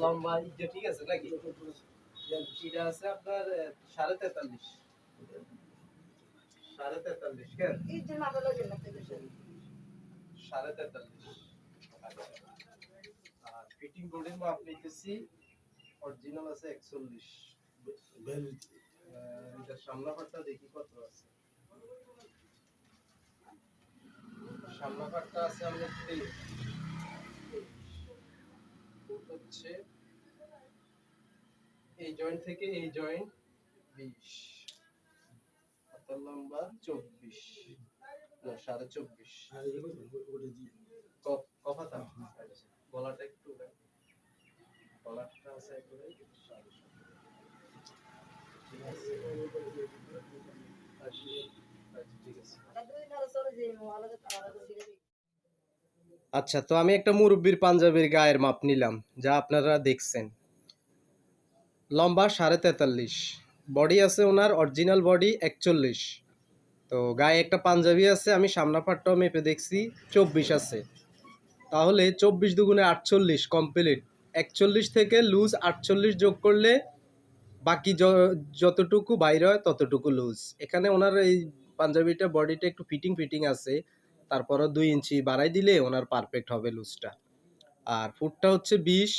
লম্বা ইটা ঠিক আছে নাকি? এটা আছে আপনার সাড়ে তেতাল্লিশ। সাড়ে তেতাল্লিশ কেন সাড়ে তেতাল্লিশ। আচ্ছা। আর ফিটিং বোর্ডের মাপ নিতেছি অরিজিনাল আছে একচল্লিশ। এটা সামনা পাটটা দেখি কত আছে। সামনা পাটটা আছে আমাদের ফুট হচ্ছে এই জয়েন্ট থেকে এই জয়েন্ট বিশ। হাতের লম্বা চব্বিশ। না সাড়ে চব্বিশ। ক- কফাতা গলাটা একটু গলাটা আছে একেবারে সাড়ে ঠিক আছে। আচ্ছা, তো আমি একটা মুরব্বীর পাঞ্জাবির গায়ের মাপ নিলাম যা আপনারা দেখছেন। লম্বা সাড়ে তেতাল্লিশ। বডি আছে ওনার অরিজিনাল বডি একচল্লিশ। তো গায়ে একটা পাঞ্জাবি আছে আমি সামনা পাটটাও মেপে দেখছি চব্বিশ আছে। তাহলে চব্বিশ দুগুণে আটচল্লিশ কমপ্লিট একচল্লিশ থেকে লুজ আটচল্লিশ যোগ করলে বাকি যতটুকু বাইরে হয় ততটুকু লুজ এখানে ওনার এই পাঞ্জাবিটা বডিটা একটু ফিটিং ফিটিং আছে। তারপরও দুই ইঞ্চি বাড়াই দিলে ওনার পারফেক্ট হবে লুজটা আর ফুটটা হচ্ছে বিশ,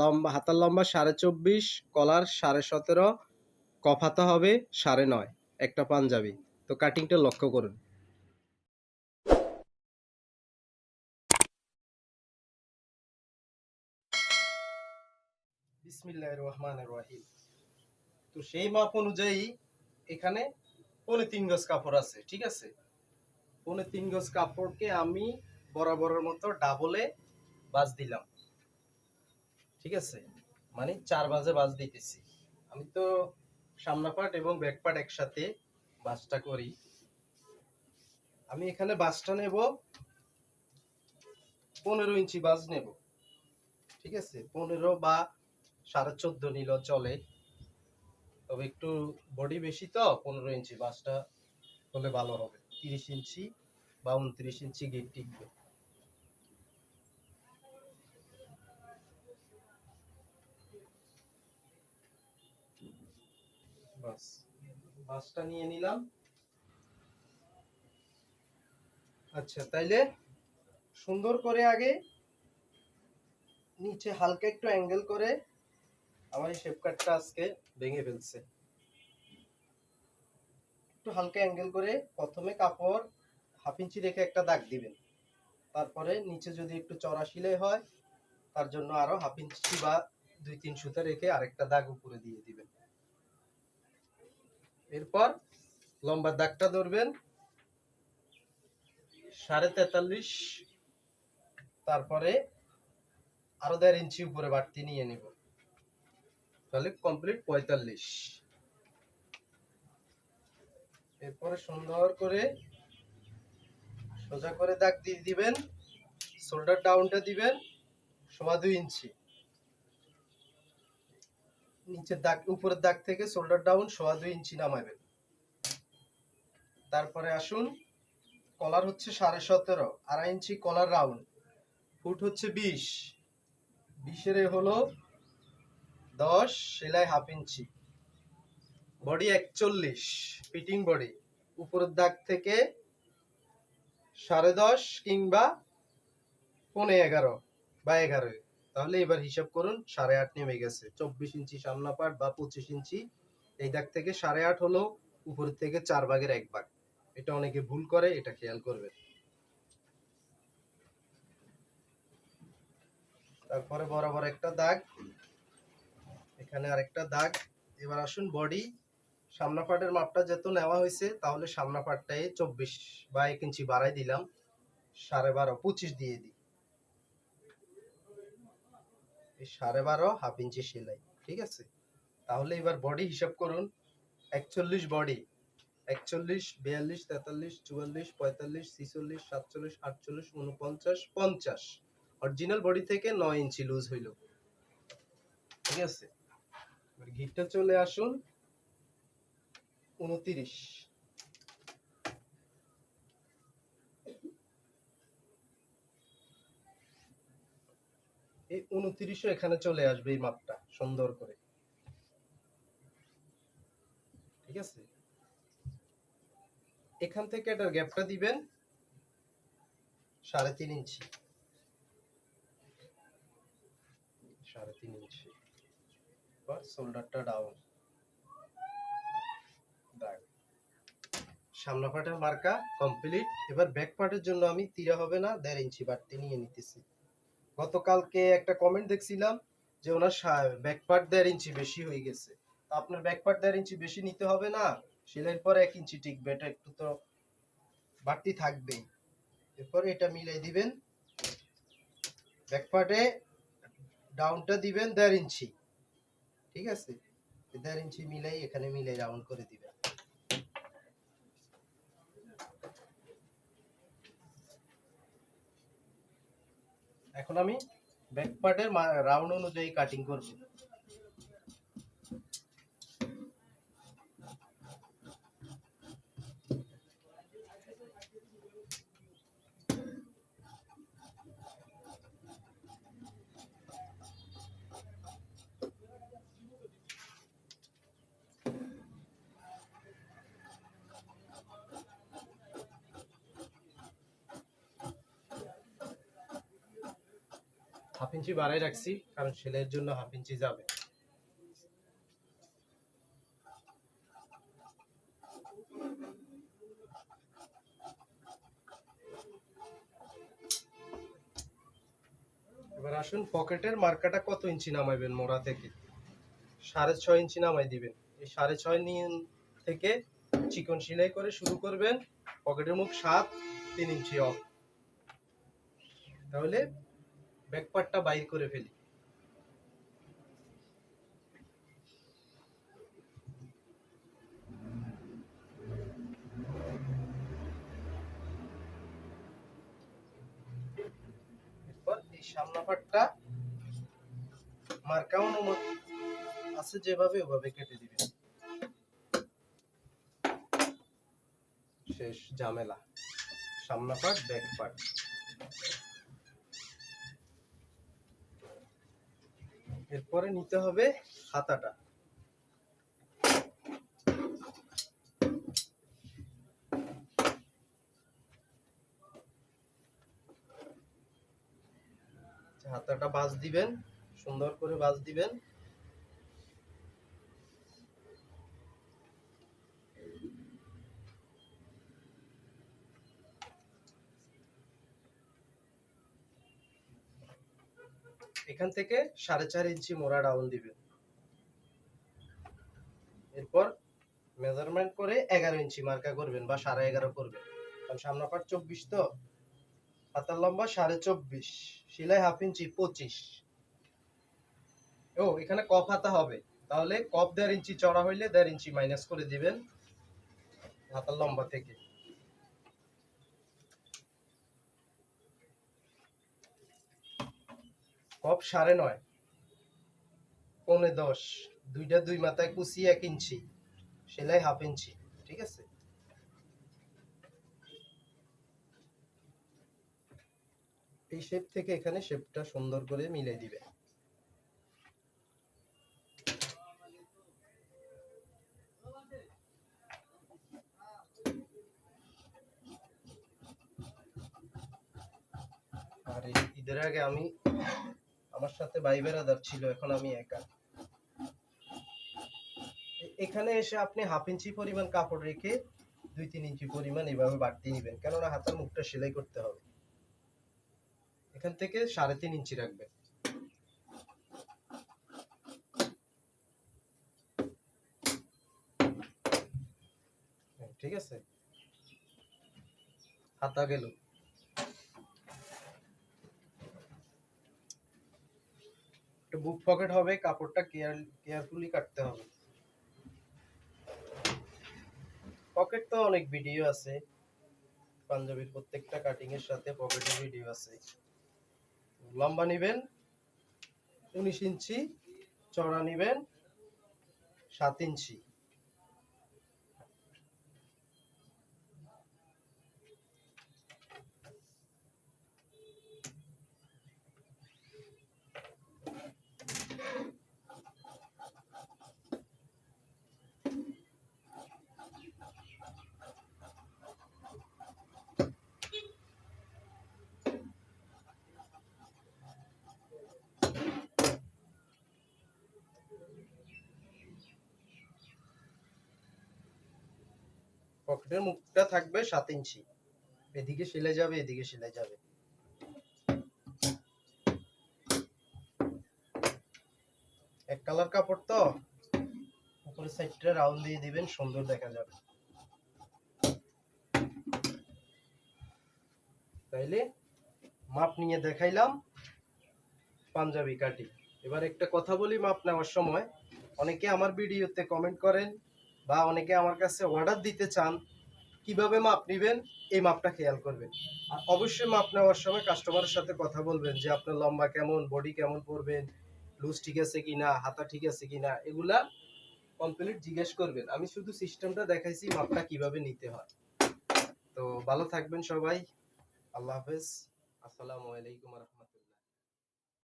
লম্বা, হাতার লম্বা সাড়ে চব্বিশ কলার সাড়ে সতেরো কফাতা হবে সাড়ে নয়, একটা পাঞ্জাবি। তো কাটিংটা লক্ষ্য করুন। তো সেই মাপ অনুযায়ী এখানে পৌনে তিন গজ কাপড় আছে, ঠিক আছে? পৌনে তিন গজ কাপড়কে আমি বরাবরের মতো ডাবলে বাজ দিলাম। ঠিক আছে? মানে চার বাজে বাজ দিতেছি। আমি তো সামনা পাট এবং ব্যাক পাট একসাথে বাসটা করি। আমি এখানে বাসটা নেব, পনেরো ইঞ্চি বাস নেব। ঠিক আছে? পনেরো বা সাড়ে চোদ্দ নিলেও চলে। তবে একটু বডি বেশি তো, পনেরো ইঞ্চি বাসটা হলে ভালো হবে। তিরিশ ইঞ্চি বা উনত্রিশ ইঞ্চি গিট টিকবে। বাস, বাসটা নিয়ে নিলাম। আচ্ছা তাইলে সুন্দর করে আগে নিচে হালকা একটু অ্যাঙ্গেল করে আমার এই শেপ কাটটা আজকে ভেঙে ফেলছে। একটু হালকা অ্যাঙ্গেল করে প্রথমে কাপড় হাফ ইঞ্চি রেখে একটা দাগ দিবেন। তারপরে নিচে যদি একটু চড়া সিলাই হয়, তার জন্য আরও হাফ ইঞ্চি বা দুই তিন সুতা রেখে আরেকটা দাগ উপরে দিয়ে দিবেন। এরপর লম্বা দাগটা ধরবেন। সাড়ে তেতাল্লিশ, তারপরে আরও দেড় ইঞ্চি উপরে বাড়তি নিয়ে নিব। তাহলে কমপ্লিট পঁয়তাল্লিশ। এরপরে সুন্দর করে সোজা করে দাগ দিয়ে দিবেন শোল্ডার ডাউনটা দিবেন, সোয়া দুই ইঞ্চি। নিচের দাগ, উপরের দাগ থেকে শোল্ডার ডাউন সোয়া দুই ইঞ্চি নামাবেন। তারপরে আসুন কলার হচ্ছে সাড়ে সতেরো, আড়াই ইঞ্চি কলার রাউন্ড ফুট হচ্ছে বিশ। বিশের হলো দশ, সেলাই হাফ ইঞ্চি। বডি একচল্লিশ ফিটিং বডি উপরের দাগ থেকে সাড়ে দশ কিংবা পনে এগারো বা এগারো। তাহলে এবার হিসাব করুন, সাড়ে আট নেমে গেছে। চব্বিশ ইঞ্চি সামনা পাট বা পঁচিশ ইঞ্চি, এই দাগ থেকে সাড়ে আট হলো, উপর থেকে চার ভাগের এক ভাগ। এটা অনেকে ভুল করে, এটা খেয়াল করবে তারপরে বরাবর একটা দাগ, এখানে আরেকটা দাগ। এবার আসুন বডি সামনা পাটের মাপটা যেহেতু নেওয়া হয়েছে, তাহলে সামনা পাটটাই চব্বিশ বা এক ইঞ্চি বাড়াই দিলাম, সাড়ে বারো, পঁচিশ দিয়ে দিই। সাড়ে বারো, হাফ ইঞ্চি সেলাই, ঠিক আছে? তাহলে এবার বডি হিসাব করুন, একচল্লিশ বডি একচল্লিশ, বিয়াল্লিশ, তেতাল্লিশ, চুয়াল্লিশ, পঁয়তাল্লিশ, ছিচল্লিশ, সাতচল্লিশ, আটচল্লিশ, উনপঞ্চাশ, পঞ্চাশ। অরিজিনাল বডি থেকে নয় ইঞ্চি লুজ হইল। ঠিক আছে? এবার ঘিটটা চলে আসুন। উনতিরিশ। এই উনত্রিশও এখানে চলে আসবে এই মাপটা, সুন্দর করে। ঠিক আছে? এখান থেকে এটার গ্যাপটা দিবেন সাড়ে তিন ইঞ্চি। সাড়ে তিন ইঞ্চি। শোল্ডারটা ডাউন দাগ সামনা পাটের মার্কা কমপ্লিট। এবার ব্যাক পার্টের জন্য আমি তিরা হবে না, দেড় ইঞ্চি বাড়তি নিয়ে নিতেছি। গতকালকে একটা কমেন্ট দেখছিলাম যে ওনার ব্যাক পার্ট দেড় ইঞ্চি বেশি হয়ে গেছে। আপনার ব্যাক পার্ট দেড় ইঞ্চি বেশি নিতে হবে না, সেলাইয়ের পর এক ইঞ্চি টিকবে, এটা একটু তো বাড়তি থাকবেই। এরপর এটা মিলাই দিবেন। ব্যাক পার্টে ডাউনটা দিবেন দেড় ইঞ্চি। ঠিক আছে? দেড় ইঞ্চি মিলাই এখানে মিলাই রাউন্ড করে দিবেন। এখন আমি ব্যাক পার্টের রাউন্ড অনুযায়ী কাটিং করব। হাফ ইঞ্চি বাড়াই রাখছি, কারণ সেলাইয়ের জন্য হাফ ইঞ্চি যাবে। এবার আসুন, পকেটের মার্কাটা কত ইঞ্চি নামাইবেন মোড়া থেকে? সাড়ে ছয় ইঞ্চি নামাই দিবেন। এই সাড়ে ছয় নিয়ে থেকে চিকন সেলাই করে শুরু করবেন। পকেটের মুখ সাত, তিন ইঞ্চি অফ। তাহলে ব্যাক পার্টটা বাইর করে ফেলি। সামনা মার্কা অনুমতি আছে যেভাবে, ওভাবে কেটে দিবেন। শেষ ঝামেলা। সামনা পার্ট ব্যাক পার্ট এরপরে নিতে হবে হাতাটা। হাতাটা বাজ দিবেন সুন্দর করে বাজ দিবেন। এখান থেকে সাড়ে চার ইঞ্চি মোড়া ডাউন দিবেন। এরপর মেজারমেন্ট করে এগারো ইঞ্চি মার্কা করবেন বা সাড়ে এগারো করবেন। কারণ সামনা পাট চব্বিশ তো হাতার লম্বা সাড়ে চব্বিশ, সেলাই হাফ ইঞ্চি পঁচিশ। ও, এখানে কপ হাতা হবে? তাহলে কপ দেড় ইঞ্চি চড়া হইলে দেড় ইঞ্চি মাইনাস করে দিবেন। হাতার লম্বা থেকে। কপ সাড়ে নয়। পৌনে দশ। দুইটা দুই মাথায় কুচি এক ইঞ্চি। সেলাই হাফ ইঞ্চি। ঠিক আছে? এই শেপ থেকে এখানে শেপটা সুন্দর করে মিলাই দিবে। আর ঈদের আগে আমি আমার সাথে ভাই বেরাদার ছিল, এখন আমি একা। এখানে এসে আপনি হাফ ইঞ্চি পরিমাণ কাপড় রেখে দুই তিন ইঞ্চি পরিমাণ এইভাবে বাড়তি নেবেন, কেননা হাতার মুখটা সেলাই করতে হবে। এখান থেকে সাড়ে তিন ইঞ্চি রাখবেন। ঠিক আছে? হাতা গেল। একটু বুক পকেট হবে, কাপড়টা কেয়ার কেয়ারফুলি কাটতে হবে। পকেট তো অনেক ভিডিও আছে। পাঞ্জাবির প্রত্যেকটা কাটিং এর সাথে পকেটের ভিডিও আছে। লম্বা নেবেন, উনিশ ইঞ্চি চড়া নেবেন, সাত ইঞ্চি। পকেটের মুখটা থাকবে সাত ইঞ্চি। এদিকে সেলাই যাবে, এদিকে সেলাই যাবে। এক কালার কাপড় তো। উপরের সাইডটা রাউন্ড দিয়ে দিবেন, সুন্দর দেখা যাবে। তাইলে মাপ নিয়ে দেখাইলাম পাঞ্জাবি কাটি। এবার একটা কথা বলি মাপ নেওয়ার সময়। অনেকে আমার ভিডিওতে কমেন্ট করেন বা অনেকে আমার কাছে অর্ডার দিতে চান, কীভাবে মাপ নেবেন, এই মাপটা খেয়াল করবেন। আর অবশ্যই মাপ নেওয়ার সময় কাস্টমারের সাথে কথা বলবেন যে আপনার লম্বা কেমন বডি কেমন পড়বেন লুজ ঠিক আছে কিনা, হাতা ঠিক আছে কিনা, এগুলা কমপ্লিট জিজ্ঞেস করবেন। আমি শুধু সিস্টেমটা দেখাইছি, মাপটা কীভাবে নিতে হয়। তো ভালো থাকবেন সবাই। আল্লাহ হাফেজ। আসসালামু আলাইকুম রহমতুল্লাহ।